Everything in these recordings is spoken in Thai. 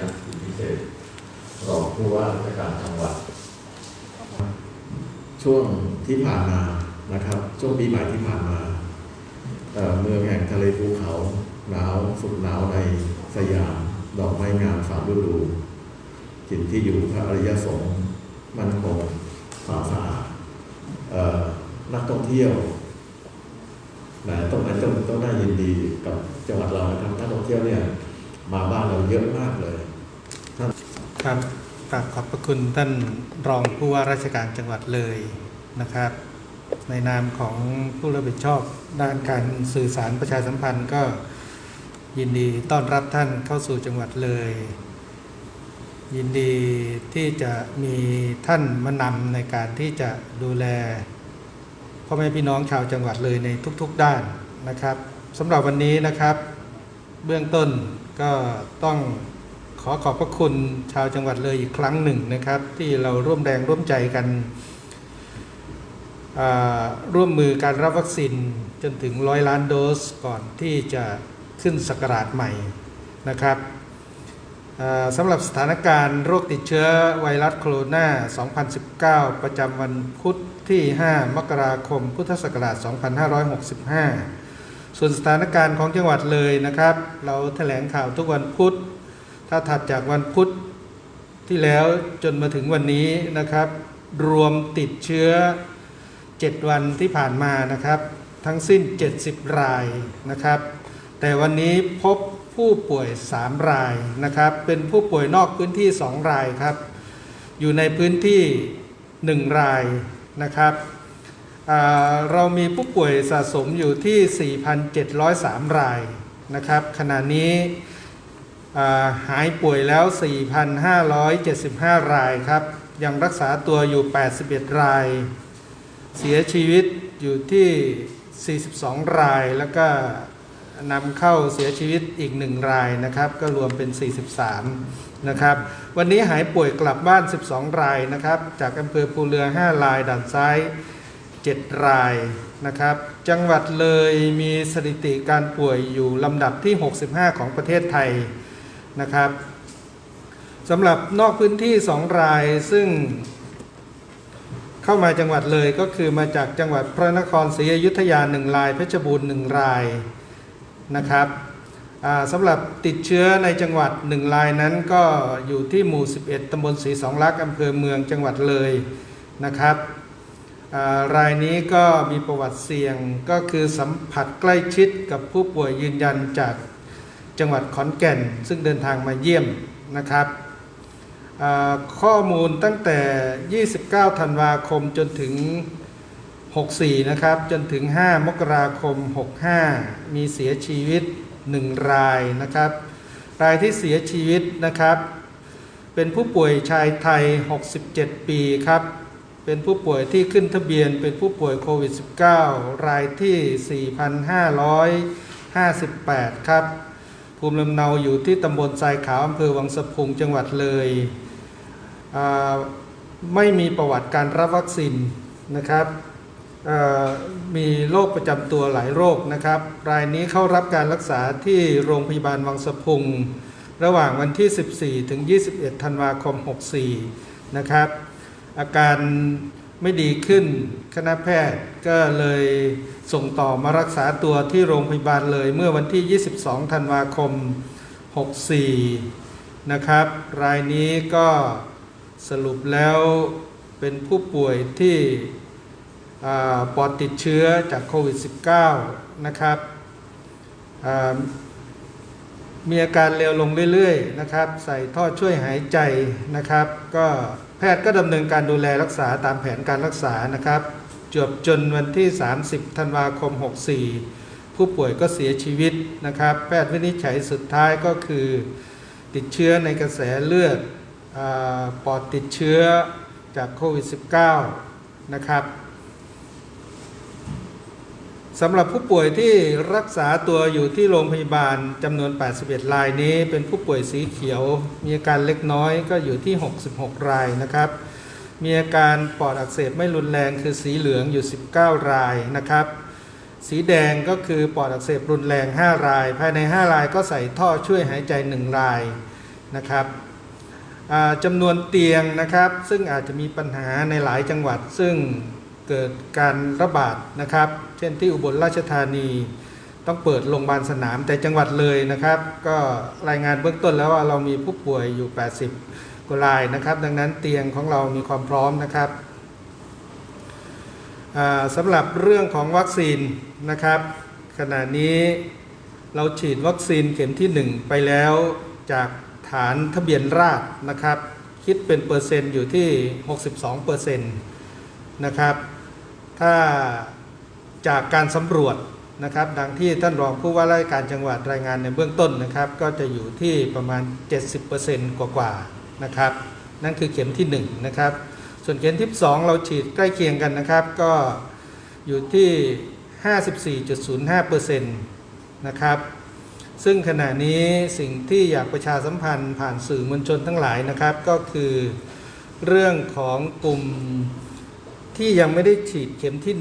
ยะสิพิเศษรองผู้ว่าราชการจังหวัด ช่วงที่ผ่านมานะครับ ช่วงปีใหม่ที่ผ่านมาเเมืองแห่งทะเลภูเขาหนาวสุดหนาวในสยามดอกไม้งามสามฤดูถิ่นที่อยู่พระอริยสงฆ์มั่นคงความสะอาดนักท่องเที่ยวนะต้องนั้นต้องต้องน่ายินดีกับจังหวัดเรานะครับนักท่องเที่ยวเนี่ยมาบ้านเราเยอะมากเลย ครับกราบขอบพระคุณท่านรองผู้ว่าราชการจังหวัดเลยนะครับ ในนามของผู้รับผิดชอบด้านการสื่อสารประชาสัมพันธ์ก็ยินดีต้อนรับท่านเข้าสู่จังหวัดเลย ยินดีที่จะมีท่านมานำในการที่จะดูแลพ่อแม่พี่น้องชาวจังหวัดเลยในทุกๆด้านนะครับสำหรับวันนี้นะครับ เบื้องต้นก็ต้อง ขอขอบพระคุณชาวจังหวัดเลยอีกครั้งหนึ่งนะครับ ที่เราร่วมแรงร่วมใจกัน ร่วมมือการรับวัคซีนจนถึงร้อยล้านโดสก่อนที่จะขึ้นสกราชใหม่นะครับสำหรับสถานการณ์โรคติดเชื้อไวรัสโคโรนา 2019 ประจำวันพุธที่ 5 มกราคม พุทธศักราช 2565 ส่วนสถานการณ์ของจังหวัดเลยนะครับ เราแถลงข่าวทุกวันพุธ ถ้าถัดจากวันพุธที่แล้วจนมาถึงวันนี้นะครับ รวมติดเชื้อ 7 วันที่ผ่านมานะครับ ทั้งสิ้น 70 รายนะครับ แต่วันนี้พบผู้ป่วย 3 รายนะครับ เป็นผู้ป่วยนอกพื้นที่ 2 รายครับ อยู่ในพื้นที่ 1 รายนะครับเรามีผู้ป่วยสะสมอยู่ที่ 4,703 รายนะครับ ขณะนี้ หายป่วยแล้ว 4,575 รายครับ ยังรักษาตัวอยู่ 81 ราย เสียชีวิตอยู่ที่ 42 ราย แล้วก็นำเข้าเสียชีวิตอีก 1 รายนะครับ ก็รวมเป็น 43 นะครับ วันนี้หายป่วยกลับบ้าน 12 รายนะครับ จากอำเภอภูเรือ 5 ราย ด่านซ้าย 7 รายนะครับ จังหวัดเลยมีสถิติการป่วยอยู่ลำดับที่ 65 ของประเทศไทย นะครับสำหรับนอกพื้นที่ 2 รายซึ่ง เข้ามาจังหวัดเลยก็คือมาจากจังหวัดพระนครศรีอยุธยา 1 ราย เพชรบูรณ์ 1 รายนะครับสำหรับติดเชื้อในจังหวัด 1 รายนั้นก็อยู่ที่หมู่ 11 ตำบลศรีสองลักษณ์อำเภอเมืองจังหวัดเลยนะครับรายนี้ก็มีประวัติเสี่ยงก็คือสัมผัสใกล้ชิดกับผู้ป่วยยืนยันจาก จังหวัดขอนแก่น ซึ่งเดินทางมาเยี่ยมนะครับ ข้อมูลตั้งแต่ 29 ธันวาคมจนถึง 64 นะครับ จนถึง 5 มกราคม 65 มีเสียชีวิต 1 รายนะครับ รายที่เสียชีวิตนะครับ เป็นผู้ป่วยชายไทย 67 ปีครับเป็นผู้ป่วยที่ขึ้นทะเบียนเป็นผู้ป่วยโควิด -19 รายที่ 4,558 ครับ ภูมิลำเนาอยู่ที่ตำบลทรายขาวอำเภอวังสะพุงจังหวัดเลย ไม่มีประวัติการรับวัคซีนนะครับมีโรคประจำตัวหลายโรคนะครับ รายนี้เข้ารับการรักษาที่โรงพยาบาลวังสะพุง ระหว่างวันที่ 14 ถึง 21 ธันวาคม 64 นะครับ อาการ ไม่ดีขึ้น คณะแพทย์ก็เลยส่งต่อมารักษาตัวที่โรงพยาบาลเลยเมื่อวันที่ 22 ธันวาคม 64 นะครับ รายนี้ก็สรุปแล้วเป็นผู้ป่วยที่ปอดติดเชื้อจากโควิด -19 นะครับมีอาการเร็วลงเรื่อยๆนะครับ ใส่ท่อช่วยหายใจนะครับ ก็ แพทย์ก็ดำเนินการดูแลรักษาตามแผนการรักษานะครับจบจนวันที่ 30 ธันวาคม 64 ผู้ป่วยก็เสียชีวิตนะครับ แพทย์วินิจฉัยสุดท้ายก็คือ ติดเชื้อในกระแสเลือดอปอดติดเชื้อจากโควิด -19 นะครับ สำหรับผู้ป่วยที่รักษาตัวอยู่ที่โรงพยาบาลจำนวน 81 รายนี้ เป็นผู้ป่วยสีเขียว มีอาการเล็กน้อยก็อยู่ที่ 66 รายนะครับ มีอาการปอดอักเสบไม่รุนแรงคือสีเหลืองอยู่ 19 รายนะครับ สีแดงก็คือปอดอักเสบรุนแรง 5 ราย ภายใน 5 รายก็ใส่ท่อช่วยหายใจ 1 รายนะครับจำนวนเตียงนะครับ ซึ่งอาจจะมีปัญหาในหลายจังหวัดซึ่ง เกิดการระบาดนะครับ เช่นที่อุบลราชธานีต้องเปิดโรงพยาบาลสนามแต่จังหวัดเลยนะครับ ก็รายงานเบื้องต้นแล้วว่าเรามีผู้ป่วยอยู่ 80กว่ารายนะครับ ดังนั้นเตียงของเรามีความพร้อมนะครับสำหรับเรื่องของวัคซีนนะครับ ขณะนี้เราฉีดวัคซีนเข็มที่ 1 ไปแล้วจากฐานทะเบียนราษนะครับ คิดเป็นเปอร์เซ็นต์อยู่ที่ 62เปอร์เซ็นต์นะครับ ถ้าจากการสำรวจนะครับ ดังที่ท่านรองผู้ว่าราชการจังหวัดรายงานในเบื้องต้นนะครับ ก็จะอยู่ที่ประมาณ 70%กว่าๆนะครับ นั่นคือเข็มที่1นะครับ ส่วนเข็มที่ 2 เราฉีดใกล้เคียงกันนะครับ ก็อยู่ที่ 54.05%นะครับ ซึ่งขณะนี้สิ่งที่อยากประชาสัมพันธ์ผ่านสื่อมวลชนทั้งหลายนะครับ ก็คือเรื่องของกลุ่ม ที่ยังไม่ได้ฉีดเข็มที่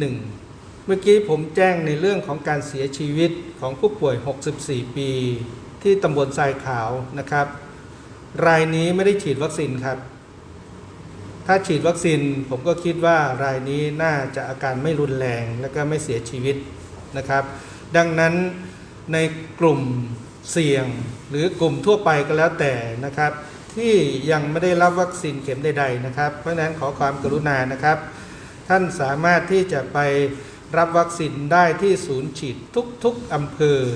1 เมื่อกี้ผมแจ้งในเรื่องของการเสียชีวิตของผู้ป่วย 64 ปี ที่ตำบลทรายขาวนะครับ รายนี้ไม่ได้ฉีดวัคซีนครับ ถ้าฉีดวัคซีนผมก็คิดว่ารายนี้น่าจะอาการไม่รุนแรงและก็ไม่เสียชีวิตนะครับ ดังนั้นในกลุ่มเสี่ยงหรือกลุ่มทั่วไปก็แล้วแต่นะครับ ที่ยังไม่ได้รับวัคซีนเข็มใดๆนะครับ เพราะฉะนั้นขอความกรุณานะครับ ท่านสามารถที่จะไปรับวัคซีนได้ที่ศูนย์ฉีดทุกๆอำเภอ